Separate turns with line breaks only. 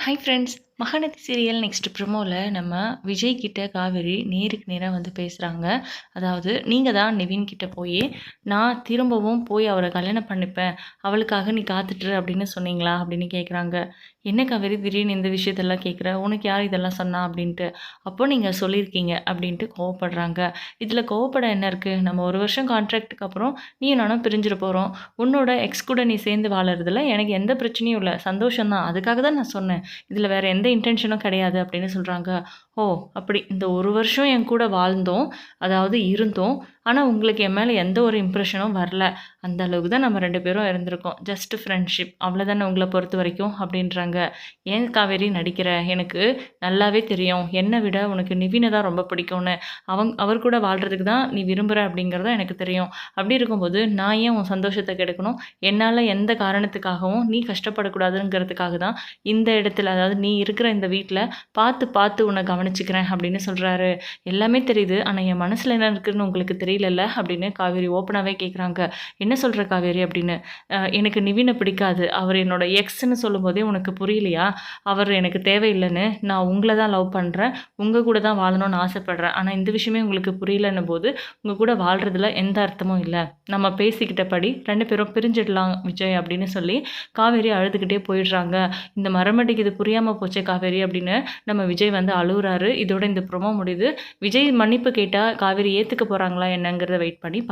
Hi friends Mahanadi serial next ப்ரோமோவில் நம்ம விஜய் கிட்ட காவேரி நேருக்கு நேராக வந்து பேசுகிறாங்க அதாவது நீங்கள் தான் நிவின் கிட்ட போய் நான் திரும்பவும் போய் அவரை கல்யாணம் பண்ணிப்பேன். அவளுக்காக நீ காத்துட்ரு அப்படின்னு சொன்னீங்களா? அப்படின்னு கேட்குறாங்க என்ன காவேரி? திடீர்னு இந்த விஷயத்தெல்லாம் கேட்குற உனக்கு யார் இதெல்லாம் சொன்னா? அப்படின்ட்டு. அப்போ நீங்கள் சொல்லியிருக்கீங்க அப்படின்ட்டு கோவப்படுறாங்க. இதில் கோவப்பட என்ன இருக்குது நம்ம ஒரு வருஷம் கான்ட்ராக்டுக்கு அப்புறம் நீ நானும் பிரிஞ்சிட போகிறோம் உன்னோட எக்ஸ் கூட நீ சேர்ந்து வாழறதுல எனக்கு எந்த பிரச்சனையும் இல்லை. சந்தோஷம் தான் அதுக்காக தான் நான் சொன்னேன். இதில் வேறு எந்த இன்டென்ஷனும் கிடையாது அப்படின்னு சொல்கிறாங்க ஓ அப்படி. இந்த ஒரு வருஷம் என் கூட வாழ்ந்தோம் அதாவது இருந்தோம். ஆனால் உங்களுக்கு என் மேலே எந்த ஒரு இம்ப்ரெஷனும் வரல. அந்த அளவுக்கு தான் நம்ம ரெண்டு பேரும் இருந்திருக்கோம். ஜஸ்ட் ஃப்ரெண்ட்ஷிப் அவ்வளோதானே உங்களை பொறுத்த வரைக்கும் அப்படின்றாங்க. ஏன் காவேரி நடிக்கிற? எனக்கு நல்லாவே தெரியும். என்னை விட உனக்கு நிவினை தான் ரொம்ப பிடிக்கும்னு. அவங்க அவர் கூட வாழ்கிறதுக்கு தான் நீ விரும்புகிற அப்படிங்கிறத எனக்கு தெரியும். அப்படி இருக்கும்போது நான் ஏன் உன் சந்தோஷத்தை கெடுக்கணும்? என்னால் எந்த காரணத்துக்காகவும் நீ கஷ்டப்படக்கூடாதுங்கிறதுக்காக தான் இந்த இடத்துல அதாவது நீ இருக்கிற இந்த வீட்டில் பார்த்து பார்த்து உன்னை கவனிச்சுக்கிறேன் அப்படின்னு சொல்கிறாரு எல்லாமே தெரியுது. ஆனால் என் மனசில் என்ன இருக்குதுன்னு உங்களுக்கு தெரியலல்ல? அப்படின்னு காவேரி ஓப்பனாகவே கேட்குறாங்க என்ன சொல்கிற காவேரி அப்படின்னு? எனக்கு நிவினை பிடிக்காது. அவர் என்னோட எக்ஸ்ன்னு சொல்லும்போதே உனக்கு புரியலையா? அவர் எனக்கு தேவையில்லைன்னு நான் உங்களை தான் லவ் பண்ணுறேன் உங்கள் கூட தான் வாழணும்னு ஆசைப்பட்றேன். ஆனால் இந்த விஷயமே உங்களுக்கு புரியலன்னும் போது உங்கள் கூட வாழ்கிறதுல எந்த அர்த்தமும் இல்லை. நம்ம பேசிக்கிட்டபடி ரெண்டு பேரும் பிரிஞ்சிடலாம் விஜய் அப்படின்னு சொல்லி காவேரி அழுதுகிட்டே போயிடுறாங்க. இந்த மரமடிக்கு இது புரியாமல் போச்சே காவேரி அப்படின்னு நம்ம விஜய் வந்து சொல்கிறாரு இதோட இந்த ப்ரொமோ முடியுது. விஜய் மன்னிப்பு கேட்டால் காவேரி ஏற்றுக்க போகிறாங்களா என்னங்கிறத வெயிட் பண்ணி பார்க்கலாம்